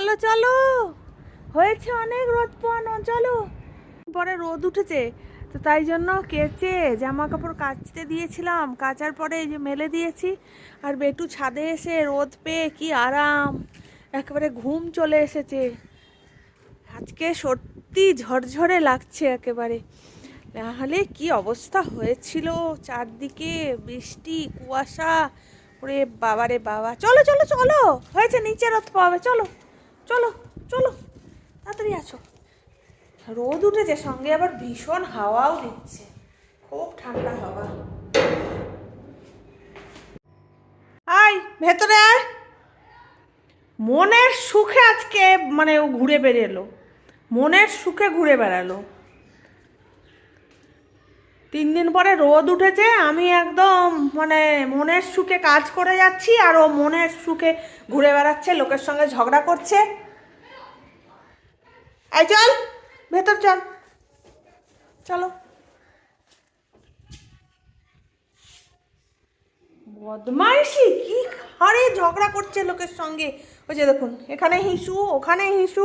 চলো চলো। হয়েছে অনেক রোদ পোয়ানো চলো। পরে রোদ উঠেছে, তো তাই জন্য কেচে জামা কাপড় কাচতে দিয়েছিলাম। কাচার পরে এই যে মেলে দিয়েছি, আর বেটু ছাদে এসে রোদ পেয়ে কি আরাম। একেবারে ঘুম চলে এসেছে। আজকে সত্যি ঝরঝরে লাগছে একেবারে। নাহলে কি অবস্থা হয়েছিল? চারদিকে বৃষ্টি, কুয়াশা। ওরে বাবারে বাবা। চলো চলো চলো। হয়েছে, নিচে রথ পাবে, চলো। চলো চলো, তাড়াতাড়ি আছো রোদ উঠেছে, সঙ্গে আবার ভীষণ হাওয়াও দিচ্ছে। খুব ঠান্ডা হাওয়া। আয়, ভেতরে আয়। মনের সুখে আজকে মানে ও ঘুরে বেরিয়েলো মনের সুখে ঘুরে বেড়ালো। তিন দিন পরে রোদ উঠেছে, আমি একদম মানে মনের সুখে কাজ করে যাচ্ছি আর ও মনের সুখে ঘুরে বেড়াচ্ছে, লোকের সঙ্গে ঝগড়া করছে। এই চল, ভেতর চল। চলো। বদমাইশি, কি হারে ঝগড়া করছে লোকের সঙ্গে? ওই যে দেখুন, এখানে হিসু, ওখানে হিসু।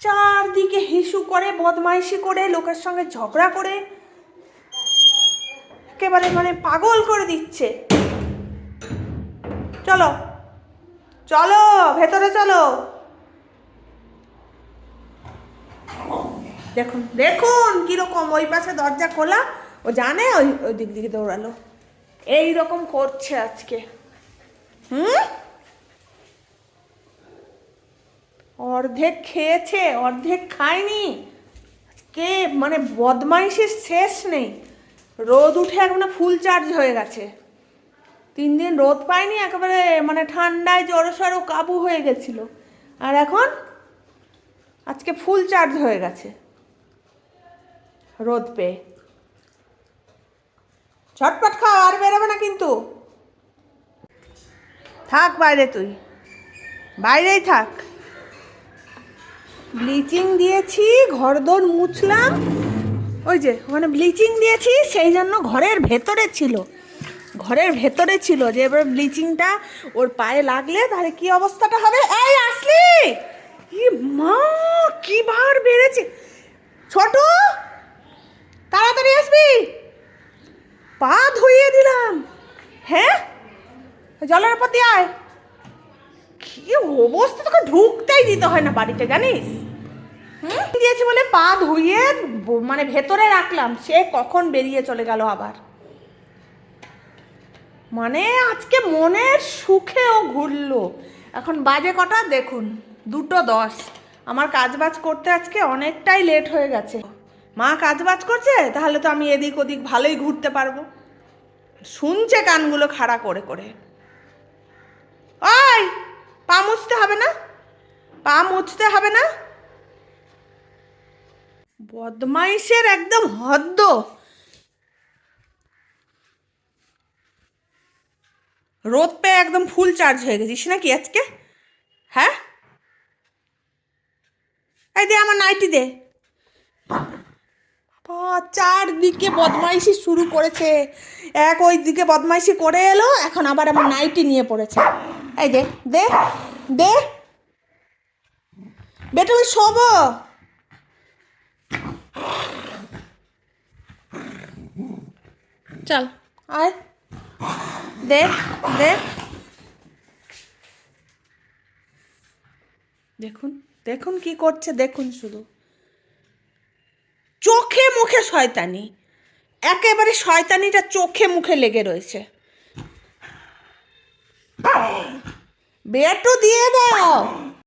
চারদিকে হিসু করে, বদমাইশি করে, লোকের সঙ্গে ঝগড়া করে। একেবারে মানে পাগল করে দিচ্ছে। চলো। চলো, ভেতরে চলো। দেখুন দেখুন কীরকম ওই পাশে দরজা খোলা। ও জানে ওই ওই দিক দিকে দৌড়ালো। এই রকম করছে আজকে। হুম? অর্ধেক খেয়েছে, অর্ধেক খায়নি। কে মানে বদমাইশের শেষ নেই। রোদ উঠে একদম ফুল চার্জ হয়ে গেছে। তিন দিন রোদ পায়নি একেবারে মানে ঠান্ডায় জড়সড় কাবু হয়ে গেছিল। আর এখন আজকে ফুল চার্জ হয়ে গেছে রোদ পেয়ে। ছটপট খাও, আর বেরোবে না কিন্তু। থাক বাইরে তুই। বাইরেই থাক। ব্লিচিং দিয়েছি, ঘরদোর মুছলাম। ওই যে, ওখানে ব্লিচিং দিয়েছি, সেই জন্য ঘরের ভেতরে ছিল। ঘরের ভেতরে ছিল যে, এবার ব্লিচিংটা ওর পায়ে লাগলে তাহলে কি অবস্থাটা হবে? এই, আসলি! ই মা, কি ভার বেড়েছে। ছোট, তাড়াতাড়ি আসবি? পা ধুইয়ে দিলাম। হ্যাঁ? জলের প্রতি আয়। কি অবস্থা, তোকে ঢুকতেই দিতে হয় না বাড়িতে, জানিস? দিয়েছি বলে পা ধুইয়ে মানে ভেতরে রাখলাম। সে কখন বেরিয়ে চলে গেল আবার। মানে আজকে মনের সুখে ও ঘুরলো। এখন বাজে কটা? দেখুন, দুটো দশ। আমার কাজবাজ করতে আজকে অনেকটাই লেট হয়ে গেছে। মা কাজবাজ করছে? তাহলে তো আমি এদিক ওদিক ভালোই ঘুরতে পারব। শুনছে কানগুলো খাড়া করে করে। ওই, পা মুছতে হবে না? পা মুছতে হবে না? বদমাইশের একদম হদ্দ। রোদ পেয়ে একদম ফুল চার্জ হয়ে গেছিস নাকি আজকে? হ্যাঁ? এই দে আমার নাইটি দে। চারদিকে বদমাইশি শুরু করেছে। এক ওই দিকে বদমাইশি করে এলো, এখন আবার আমার নাইটি নিয়ে পড়েছে। এই দে দে দে। বেটা শোবো। চল। আয়। দে দে। দেখুন দেখুন কি করছে, দেখুন শুধু। চোখে মুখে শয়তানি। একেবারে শয়তানিটা চোখে মুখে লেগে রয়েছে। বেটু দিয়ে দাও।